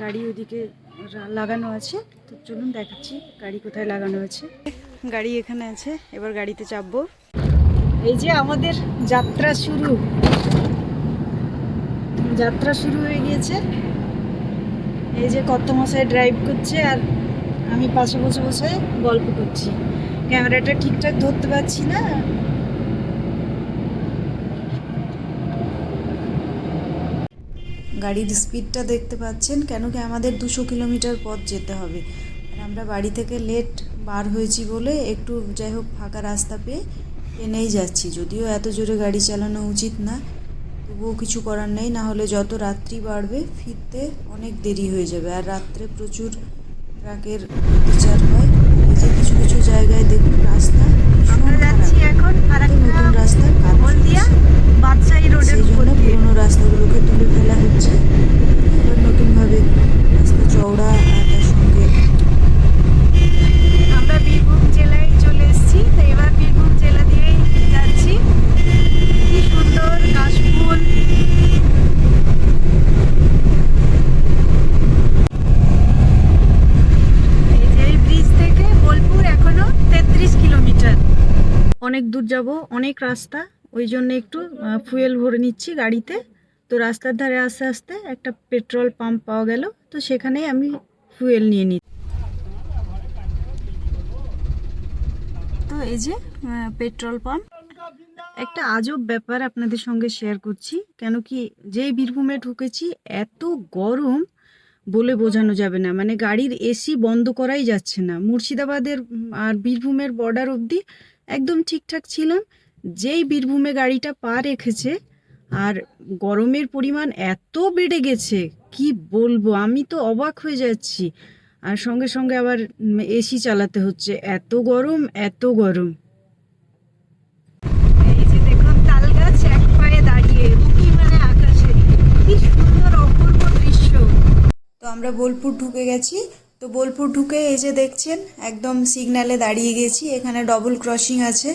গাড়ি ওইদিকে রা- লাগানো আছে। তো চলুন দেখাচ্ছি গাড়ি কোথায় লাগানো আছে। গাড়ি এখানে আছে, এবার গাড়িতে চাপবো। এই যে আমাদের যাত্রা শুরু। যাত্রা শুরু হয়ে গিয়েছে। এই যে কত মশাই ড্রাইভ করছে আর আমি পাশে বসে বসে গল্প করছি। ক্যামেরাটা ঠিকঠাক ধরতে পারছি না। গাড়ির স্পিডটা দেখতে পাচ্ছেন কেন কি আমাদের দুশো কিলোমিটার পথ যেতে হবে। আর আমরা বাড়ি থেকে লেট বার হয়েছি বলে একটু যাই হোক ফাঁকা রাস্তা পেয়ে এনেই যাচ্ছি। যদিও এত জোরে গাড়ি চালানো উচিত না তবুও কিছু করার নেই না হলে যত রাত্রি বাড়বে ফিরতে অনেক দেরি হয়ে যাবে। আর রাত্রে প্রচুর ট্রাকের বিচার হয় এই যে কিছু কিছু জায়গায় দেখুন রাস্তা আমরা যাচ্ছি এখন নতুন রাস্তা হলদিয়া চলছে। বাদশাহী রোডের সেই জন্য দিয়ে। পুরোনো রাস্তাগুলোকে তুলে ফেলা হচ্ছে এবার নতুনভাবে রাস্তা চওড়া আর তার সঙ্গে আমরা বীরভূম জেলায় চলে এসেছি তো এবার বীরভূম জেলা দিয়েই যাচ্ছি কি সুন্দর কাশফুল এই যে এই ব্রিজ থেকে বোলপুর এখনও তেত্রিশ কিলোমিটার অনেক দূর যাব, অনেক রাস্তা। ওই জন্য একটু ফুয়েল ভরে নিচ্ছি গাড়িতে। তো রাস্তার ধারে আস্তে আস্তে একটা পেট্রোল পাম্প পাওয়া গেল। তো সেখানেই আমি ফুয়েল নিয়ে নিই তো এই যে পেট্রোল পাম্প একটা আজব ব্যাপার আপনাদের সঙ্গে শেয়ার করছি। কেন কি যেই বীরভূমে ঢুকেছি, এত গরম বলে বোঝানো যাবে না। মানে গাড়ির এসি বন্ধ করাই যাচ্ছে না। মুর্শিদাবাদের আর বীরভূমের বর্ডার অবধি একদম ঠিকঠাক ছিলাম যেই বীরভূমে গাড়িটা পা রেখেছে আর গরমের পরিমাণ এত বেড়ে গেছে কি বলব? আমি তো অবাক হয়ে যাচ্ছি। আর সঙ্গে সঙ্গে আবার এসি চালাতে হচ্ছে। এত গরম এত গরম। এই যে দেখুন তাল গাছ এক পায়ে দাঁড়িয়ে উঁকি মানে আকাশে। কি সুন্দর অপূর্ব দৃশ্য। তো আমরা বোলপুর ঢুকে গেছি। তো বোলপুর ঢুকে এই যে দেখছেন, একদম সিগন্যালে দাঁড়িয়ে গেছি, এখানে ডবল ক্রসিং আছে।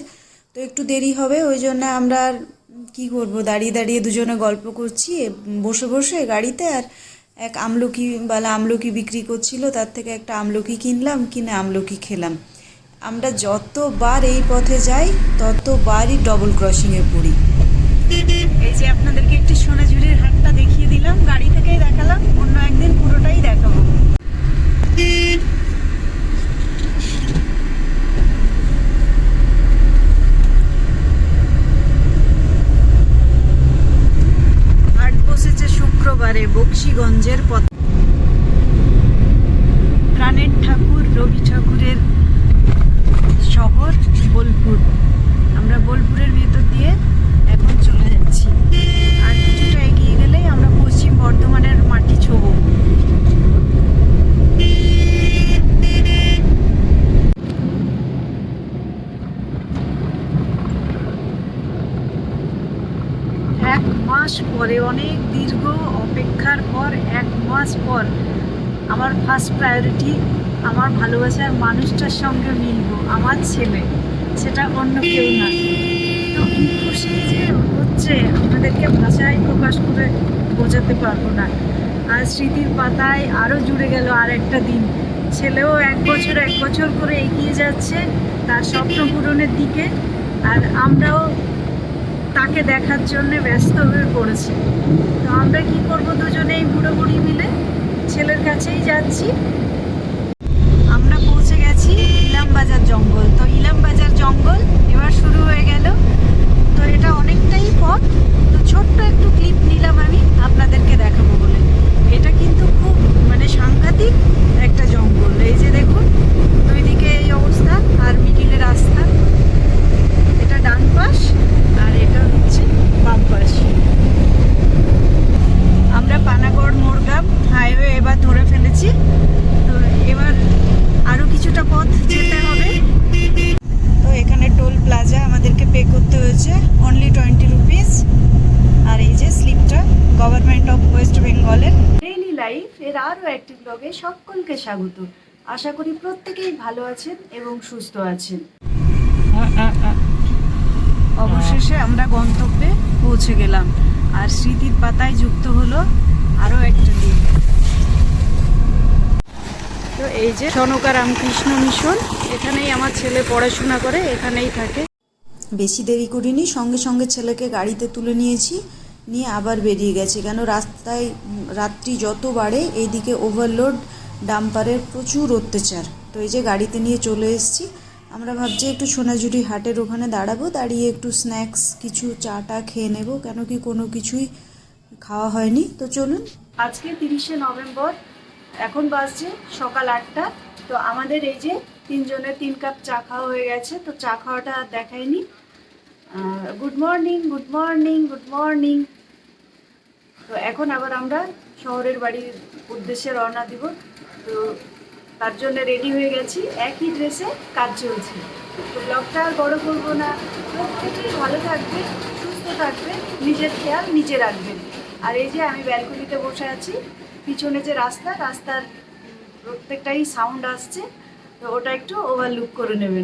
তো একটু দেরি হবে, ওই জন্য আমরা কী করব? দাঁড়িয়ে দাঁড়িয়ে দুজনে গল্প করছি বসে বসে গাড়িতে আর এক আমলকি বালা আমলকি বিক্রি করছিল, তার থেকে একটা আমলকি কিনলাম, কিনে আমলকি খেলাম। আমরা যতবার এই পথে যাই, ততবারই ডবল ক্রসিংয়ে পড়ি। বক্সিগঞ্জের পথ প্রাণের ঠাকুর রবি ঠাকুরের শহর বোলপুর আমরা বোলপুরের ভেতর দিয়ে এখন চলে যাচ্ছি আর কিছুটা এগিয়ে গেলেই আমরা পশ্চিম বর্ধমানের মাটি ছোব এক মাস পরে, অনেক দীর্ঘ অপেক্ষার পর, এক মাস পর আমার ফার্স্ট প্রায়োরিটি আমার ভালোবাসার মানুষটার সঙ্গে মিলবো, আমার ছেলে। সেটা অন্য কেউ না। তো খুশি যে হচ্ছে আপনাদেরকে ভাষায় প্রকাশ করে বোঝাতে পারব না। আর স্মৃতির পাতায় আরও জুড়ে গেল আর একটা দিন। ছেলেও এক বছর এক বছর করে এগিয়ে যাচ্ছে তার স্বপ্ন পূরণের দিকে। আর আমরাও তাকে দেখার জন্য ব্যস্ত হয়ে পড়েছি। তো আমরা কি করব দুজনেই বুড়ো বুড়ি মিলে? ছেলের কাছেই যাচ্ছি। আমরা পৌঁছে গেছি ইলামবাজার জঙ্গল। তো ইলামবাজার জঙ্গল এবার শুরু হয়ে গেল। তো এটা অনেকটাই পথ। তো ছোট্ট একটু ক্লিপ নিলাম আমি আপনাদেরকে দেখাবো বলে এটা কিন্তু খুব মানে সাংঘাতিক একটা জঙ্গল এই যে দেখুন দুই দিকে এই অবস্থা আর মিডিলে রাস্তা এটা ডান পাশ আর এটা হচ্ছে বাম পাশ আমরা পানাগড় মোড়গ্রাম হাইওয়ে এবার ধরে ফেলেছি তো এবার আরও কিছুটা পথ যেতে হবে তো এখানে টোল প্লাজা আমাদেরকে পে করতে হয়েছে অনলি টোয়েন্টি রুপিস আর এই যে স্লিপটা গভর্নমেন্ট অফ ওয়েস্ট বেঙ্গলের ডেইলি লাইফ এর আরও একটি ব্লগে সকলকে স্বাগত। আশা করি প্রত্যেকেই ভালো আছেন এবং সুস্থ আছেন। অবশেষে আমরা গন্তব্যে পৌঁছে গেলাম, আর স্মৃতির পাতায় যুক্ত হলো আরও একটা দিন। তো এই যে সনকা রামকৃষ্ণ মিশন, এখানেই আমার ছেলে পড়াশোনা করে, এখানেই থাকে। বেশি দেরি করিনি, সঙ্গে সঙ্গে ছেলেকে গাড়িতে তুলে নিয়েছি। নিয়ে আবার বেরিয়ে গেছি। কেন রাস্তায়, রাত্রি যত বাড়ে, এইদিকে ওভারলোড ডাম্পারের প্রচুর অত্যাচার। তো এই যে গাড়িতে নিয়ে চলে এসেছি, আমরা ভাবছি একটু সোনাঝুরি হাটের ওখানে দাঁড়াবো, দাঁড়িয়ে একটু স্ন্যাক্স কিছু চা টা খেয়ে নেব। কেন কি কোনো কিছুই খাওয়া হয়নি। তো চলুন। আজকে তিরিশে নভেম্বর, এখন বাজছে সকাল আটটা। তো আমাদের এই যে তিনজনের তিন কাপ চা খাওয়া হয়ে গেছে, তো চা খাওয়াটা দেখায়নি। Good morning good morning good morning তো এখন আবার আমরা শহরের বাড়ির উদ্দেশ্যে রওনা দিব। তো তার জন্য রেডি হয়ে গেছি। একই ড্রেসে কাজ চলছে। তো ব্লগটা আর বড় করব না। প্রত্যেকেই ভালো থাকবে, সুস্থ থাকবে, নিজের খেয়াল নিজে রাখবেন আর এই যে আমি ব্যালকনিতে বসে আছি, পিছনে যে রাস্তা, রাস্তার প্রত্যেকটাই সাউন্ড আসছে। তো ওটা একটু ওভারলুক করে নেবেন।